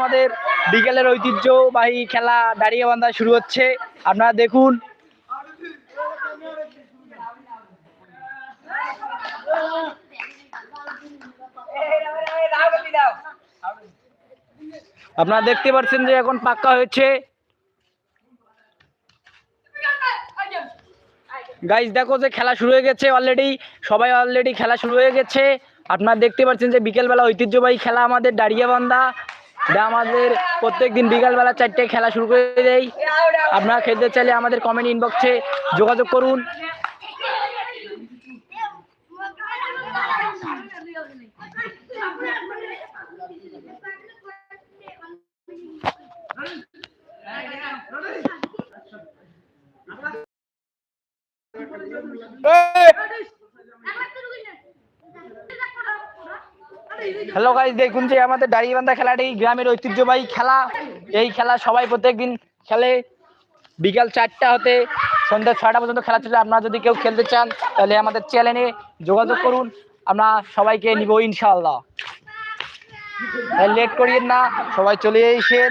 আমাদের বিকেলের ঐতিহ্যবাহী খেলা দাঁড়িয়ে বান্ধা শুরু হচ্ছে। আপনারা দেখুন। আপনারা দেখতে পাচ্ছেন যে এখন পাক্কা হয়েছে। গাইজ দেখো যে খেলা শুরু হয়ে গেছে অলরেডি সবাই অলরেডি খেলা শুরু হয়ে গেছে। আপনারা দেখতে পাচ্ছেন যে বিকেলবেলা ঐতিহ্যবাহী খেলা আমাদের দাঁড়িয়াবান্ধা এটা আমাদের প্রত্যেক দিন বিকালবেলা চারটে খেলা শুরু করে দেই। আপনারা খেলতে চাইলে আমাদের কমেন্ট ইনবক্সে যোগাযোগ করুন। হ্যালো গাইজ দেখুন যে আমাদের দাঁড়িয়েবান্ধা খেলাটি গ্রামের ঐতিহ্যবাহী খেলা। এই খেলা সবাই প্রত্যেকদিন খেলে। বিকাল চারটা হতে সন্ধ্যা ছয়টা পর্যন্ত খেলা চলে আপনারা যদি কেউ খেলতে চান, তাহলে আমাদের চ্যানেলে যোগাযোগ করুন। আমরা সবাইকে নিব ইনশাল্লাহ লেট করিয়েন না, সবাই চলে এসেন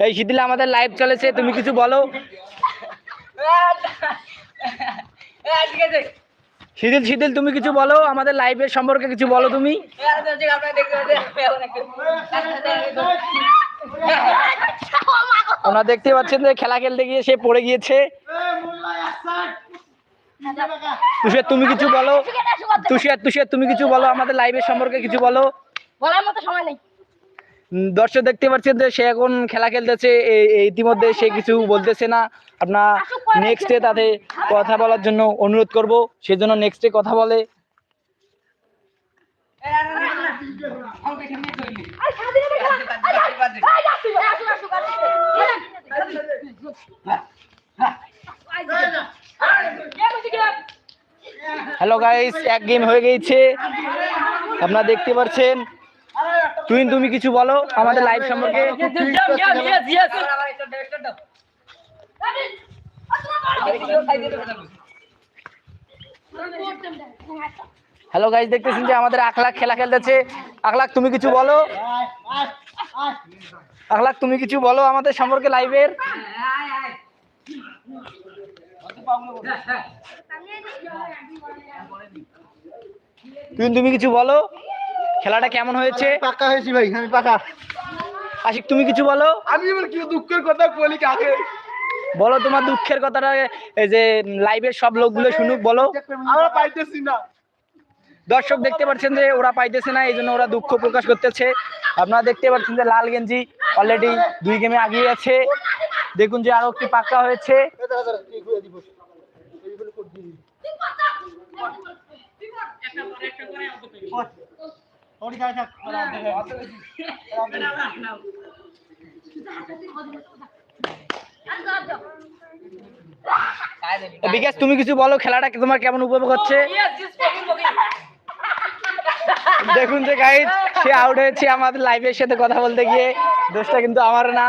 এই শীতল আমাদের লাইভ চলেছে, তুমি কিছু বলো। শীতল শীতল তুমি কিছু বলো, আমাদের লাইভের সম্পর্কে কিছু বলো তুমি। ওনারা দেখতে পাচ্ছেন যে খেলা খেলতে গিয়ে সে পড়ে গিয়েছে। তুষার তুমি কিছু বলো। তুষার তুষার তুমি কিছু বলো আমাদের লাইভের সম্পর্কে কিছু বলো। বলার মতো সময় নেই। দর্শক দেখতে পাচ্ছেন যে সে এখন খেলা খেলতেছে ইতিমধ্যে সে কিছু বলতেছে না। আপনার নেক্সটে তাতে কথা বলার জন্য অনুরোধ করব সেজন্য নেক্সটে কথা বলে। আরে হ্যালো গাইস এক গেম হয়ে গিয়েছে আপনারা দেখতে পাচ্ছেন। তুই তুমি কিছু বলো আমাদের লাইভ সম্পর্কে। হ্যালো গাইস দেখতেছেন যে আমাদের আখলাখ খেলা খেলতেছে। আখলাখ, তুমি কিছু বলো? আখলাখ, তুমি কিছু বলো আমাদের সম্পর্কে লাইভের তুই তুমি কিছু বলো? খেলাটা কেমন হয়েছে? পাকা হয়েছি ভাই আমি পাকা। আশিক তুমি কিছু বলো? আমি এবার কি দুঃখের কথা বলি কাকে? বলো তোমার দুঃখের কথাটা এই যে লাইভের সব লোকগুলো শুনুক বলো। আমরা পাইতেছি না। দর্শক দেখতে পাচ্ছেন যে ওরা পাইতেছে না এই জন্য ওরা দুঃখ প্রকাশ করতেছে। আপনারা দেখতে পাচ্ছেন যে লাল গেঞ্জি অলরেডি দুই গেমে আগিয়ে আছে। দেখুন যে আরও একটি পাক্কা হয়েছে। বিকাশ, তুমি কিছু বলো, খেলাটা তোমার কেমন উপভোগ হচ্ছে? দেখুন যে গাইজ সে আউট হয়েছে আমাদের লাইভের সাথে কথা বলতে গিয়ে। দোষটা কিন্তু আমার না।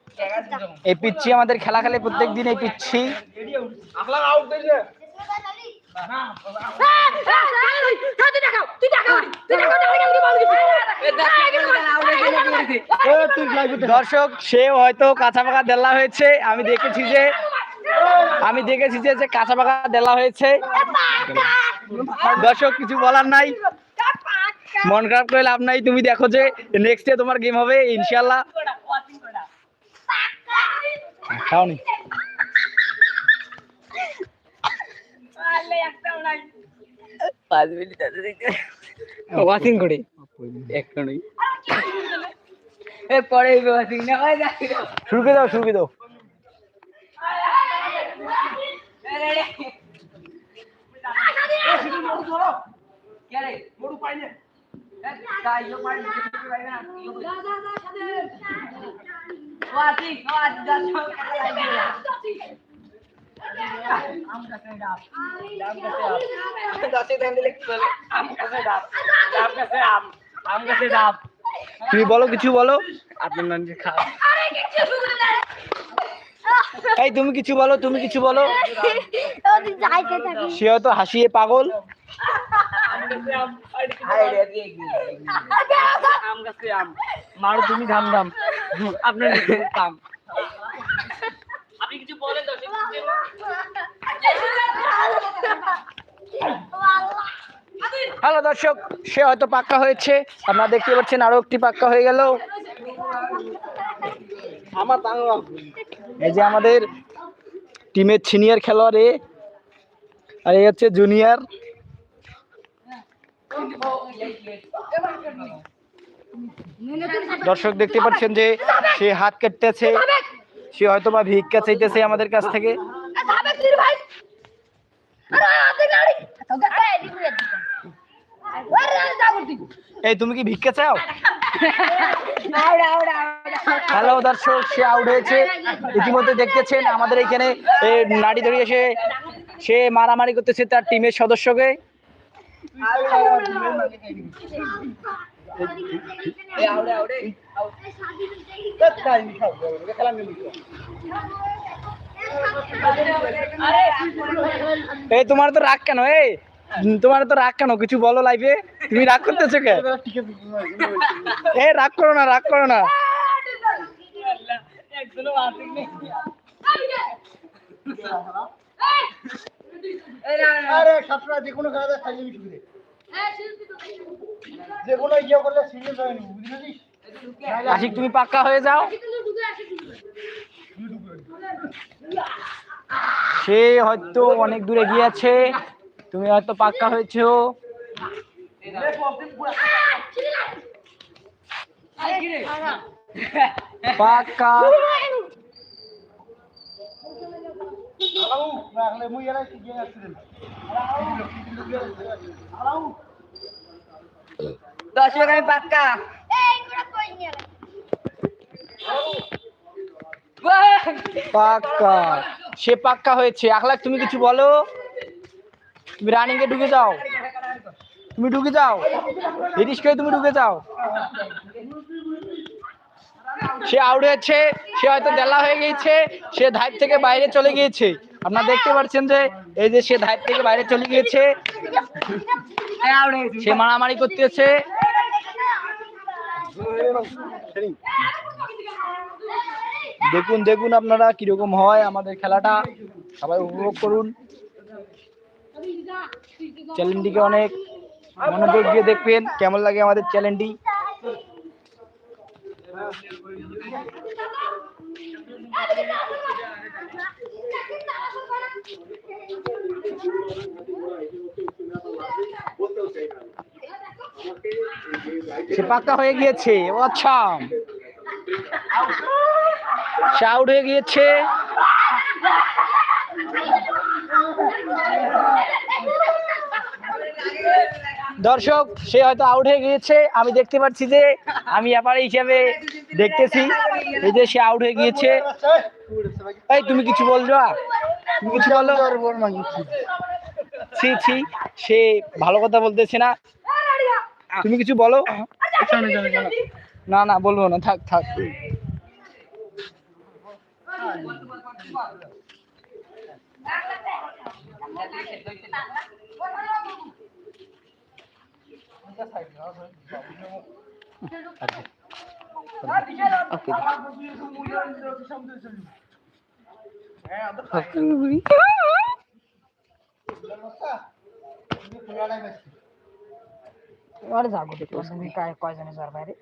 এই পিচ্ছি আমাদের খেলা খেলে প্রত্যেক দিন এই পিচ্ছি। দর্শক সে হয়তো কাঁচা পাকা দেলা হয়েছে। আমি দেখেছি যে আমি দেখেছি যে কাঁচা পাকা দেলা হয়েছে। দর্শক, কিছু বলার নাই। মন খারাপ করে লাভ নাই। তুমি দেখো যে নেক্সট ডে তোমার গেম হবে ইনশাল্লাহ খাওনি পাঁচ মিনিট ওয়াচিং করে একটা পরে ওয়াচিং না হয় শুরু করে দাও শুরু করে দাও ওয়াচিং তুমি বলো, কিছু বলো? আপনার এই, তুমি কিছু বলো, তুমি কিছু বলো। সে হয়তো হাসিয়ে পাগল। মারো তুমি ধাম ধাম আপনার কাম। হ্যালো দর্শক সে হয়তো পাক্কা হয়েছে। আপনারা দেখতে পাচ্ছেন আরও একটি পাক্কা হয়ে গেল। আমার এই যে আমাদের টিমের সিনিয়র খেলোয়াড় এ আর এই হচ্ছে জুনিয়র। দর্শক দেখতে পাচ্ছেন যে সে হাত কাটতেছে। সে হয়তো বা ভিক্ষা চাইতেছে আমাদের কাছ থেকে। এই, তুমি কি ভিক্ষা চাও? হ্যালো দর্শক, সে আউট হয়েছে। ইতিমধ্যে দেখতেছেন আমাদের এখানে নাড়ি ধরে এসে সে মারামারি করতেছে তার টিমের সদস্যকে। তোমার তো রাগ কেন? এই, তোমার তো রাগ কেন? কিছু বলো লাইফে তুমি রাগ করতেছো কে এ, রাগ করো না, রাগ করো না। আরে, সাতটা যে কোনো খেলাতে খাইয়ে নিবি ইয়ে করলে সিরিয়াস বুঝলি আশিক তুমি পাক্কা হয়ে যাও। সে হয়তো অনেক দূরে গিয়েছে তুমি হয়তো পাক্কা হয়েছো। পাক্কা। আসছিলাম দর্শক আমি পাক্কা। পাক্কা। সে পাক্কা হয়েছে। আখলাখ তুমি কিছু বলো? তুমি রানিং এ ঢুকে যাও। তুমি ঢুকে যাও। হিরিশ করে তুমি ঢুকে যাও। সে আউট হয়েছে। সে হয়তো দেলা হয়ে গিয়েছে। সে ধাইপ থেকে বাইরে চলে গিয়েছে। আপনারা দেখতে পাচ্ছেন যে এই যে সে ধাইপ থেকে বাইরে চলে গিয়েছে। সে মারামারি করতেছে। দেখুন দেখুন আপনারা কীরকম হয় আমাদের খেলাটা। সবাই উপভোগ করুন। চ্যানেলটিকে অনেক মনোযোগ দিয়ে দেখবেন, কেমন লাগে আমাদের চ্যানেলটি। সে পাক্কা হয়ে গিয়েছে আচ্ছা। সে আউট হয়ে গিয়েছে। দর্শক, সে হয়তো আউট হয়ে গিয়েছে। আমি দেখতে পাচ্ছি যে, আমি ব্যাপারে হিসাবে দেখতেছি। এই যে সে আউট হয়ে গিয়েছে। এই, তুমি কিছু বলছো? তুমি কিছু বলো? ছি ছি, সে ভালো কথা বলতেছে না। তুমি কিছু বলো? না না বলব না থাক থাক। আরে যাব দেখো তুমি কায় কয়জনে যার বাইরে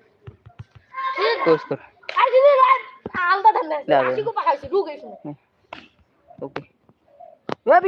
কোর্স কর আরে দিদি আলদা ধান যাবে। আসি কো পাকাইছি রুগ এসে ওকে ওই